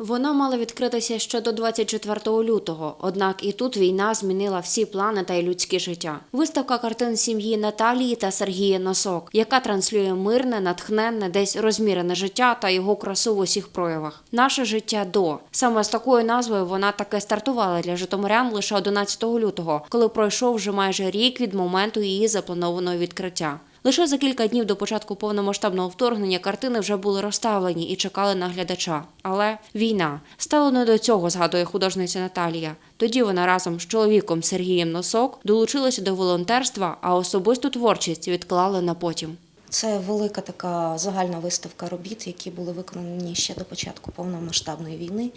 Вона мала відкритися ще до 24 лютого, однак і тут війна змінила всі плани та й людське життя. Виставка картин сім'ї Наталії та Сергія Носок, яка транслює мирне, натхненне, десь розмірене життя та його красу в усіх проявах. Наше життя до саме з такою назвою вона таки стартувала для житомирян лише 11 лютого, коли пройшов вже майже рік від моменту її запланованого відкриття. Лише за кілька днів до початку повномасштабного вторгнення картини вже були розставлені і чекали на глядача. Але війна стало не до цього, згадує художниця Наталія. Тоді вона разом з чоловіком Сергієм Носок долучилася до волонтерства, а особисту творчість відклали на потім. Це велика така загальна виставка робіт, які були виконані ще до початку повномасштабної війни.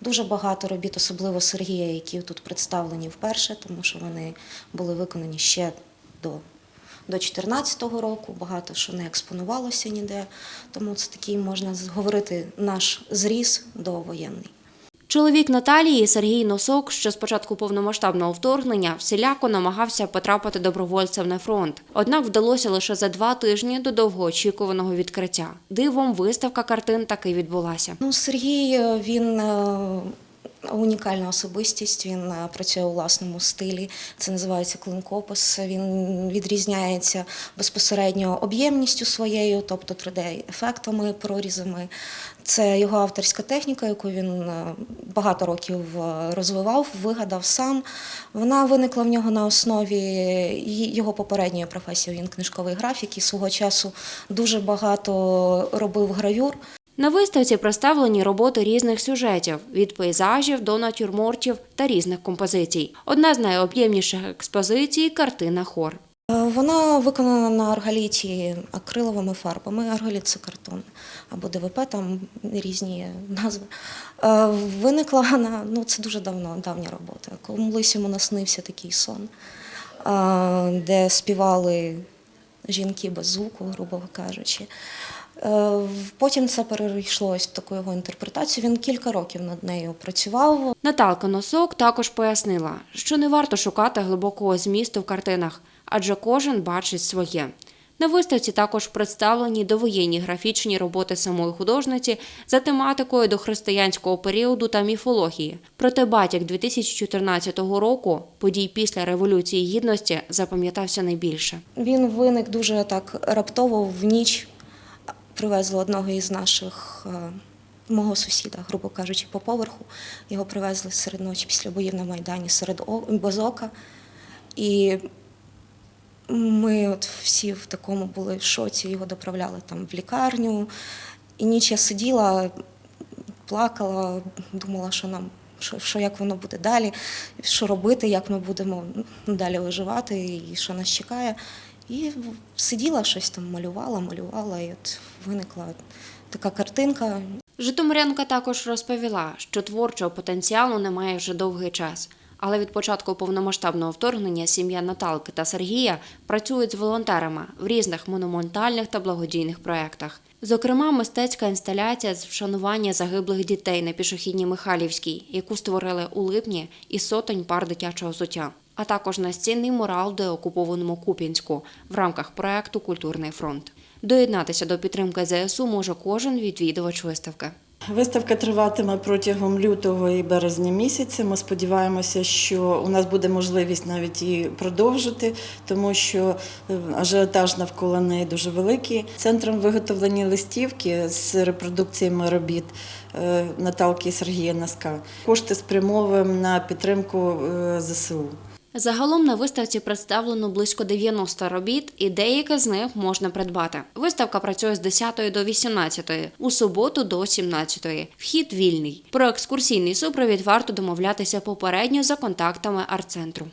Дуже багато робіт, особливо Сергія, які тут представлені вперше, тому що вони були виконані ще до. До 2014 року багато що не експонувалося ніде, тому це такий можна говорити наш зріз довоєнний. Чоловік Наталії Сергій Носок, що з початку повномасштабного вторгнення всіляко намагався потрапити добровольцем на фронт. Однак вдалося лише за два тижні до довгоочікуваного відкриття. Дивом виставка картин таки відбулася. Ну, Сергій е, він е, унікальна особистість. Він е, працює у власному стилі. Це називається клинкопис. Він відрізняється безпосередньо об'ємністю своєю, тобто 3D-ефектами, прорізами. Це його авторська техніка, яку він е, багато років е, розвивав, вигадав сам. Вона виникла в нього на основі його попередньої професії. Він книжковий графік і свого часу дуже багато робив гравюр. На виставці представлені роботи різних сюжетів від пейзажів до натюрмортів та різних композицій. Одна з найоб'ємніших експозицій картина хор. Е, Вона виконана на арголіті акриловими фарбами. Арголіт це картон або ДВП, там різні назви. Е, Виникла вона, ну це дуже давно, давня робота. Колись йому наснився такий сон, е, де співали жінки без звуку, грубо кажучи. Е, Потім це перейшлося в таку його інтерпретацію. Він кілька років над нею працював. Наталка Носок також пояснила, що не варто шукати глибокого змісту в картинах, адже кожен бачить своє. На виставці також представлені довоєнні графічні роботи самої художниці за тематикою до християнського періоду та міфології. Проте батік 2014 року, подій після Революції Гідності, запам'ятався найбільше. Він виник дуже так раптово в ніч. Привезли одного із наших е, мого сусіда, грубо кажучи, по поверху. Його привезли серед ночі після боїв на Майдані серед о- без ока. І ми от всі в такому були шоці, його доправляли там в лікарню. І ніч я сиділа, плакала, думала, що нам. Що, що як воно буде далі, що робити, як ми будемо ну, далі виживати, і що нас чекає. І сиділа щось там, малювала, малювала, і от виникла така картинка. Житомирянка також розповіла, що творчого потенціалу немає вже довгий час. Але від початку повномасштабного вторгнення сім'я Наталки та Сергія працюють з волонтерами в різних монументальних та благодійних проєктах. Зокрема, мистецька інсталяція з вшанування загиблих дітей на пішохідній Михайлівській, яку створили у липні із сотень пар дитячого взуття, а також настінний мурал деокупованому Куп'янську в рамках проєкту Культурний фронт. Доєднатися до підтримки ЗСУ може кожен відвідувач виставки. Виставка триватиме протягом лютого і березня місяця. Ми сподіваємося, що у нас буде можливість навіть і продовжити, тому що е, ажіотаж навколо неї дуже великий. Центром виготовлення листівки з репродукціями робіт е, Наталки і Сергія Наска. Кошти спрямовуємо на підтримку е, ЗСУ. Загалом на виставці представлено близько 90 робіт, і деякі з них можна придбати. Виставка працює з 10 до 18, у суботу до 17. Вхід вільний. Про екскурсійний супровід варто домовлятися попередньо за контактами арт-центру.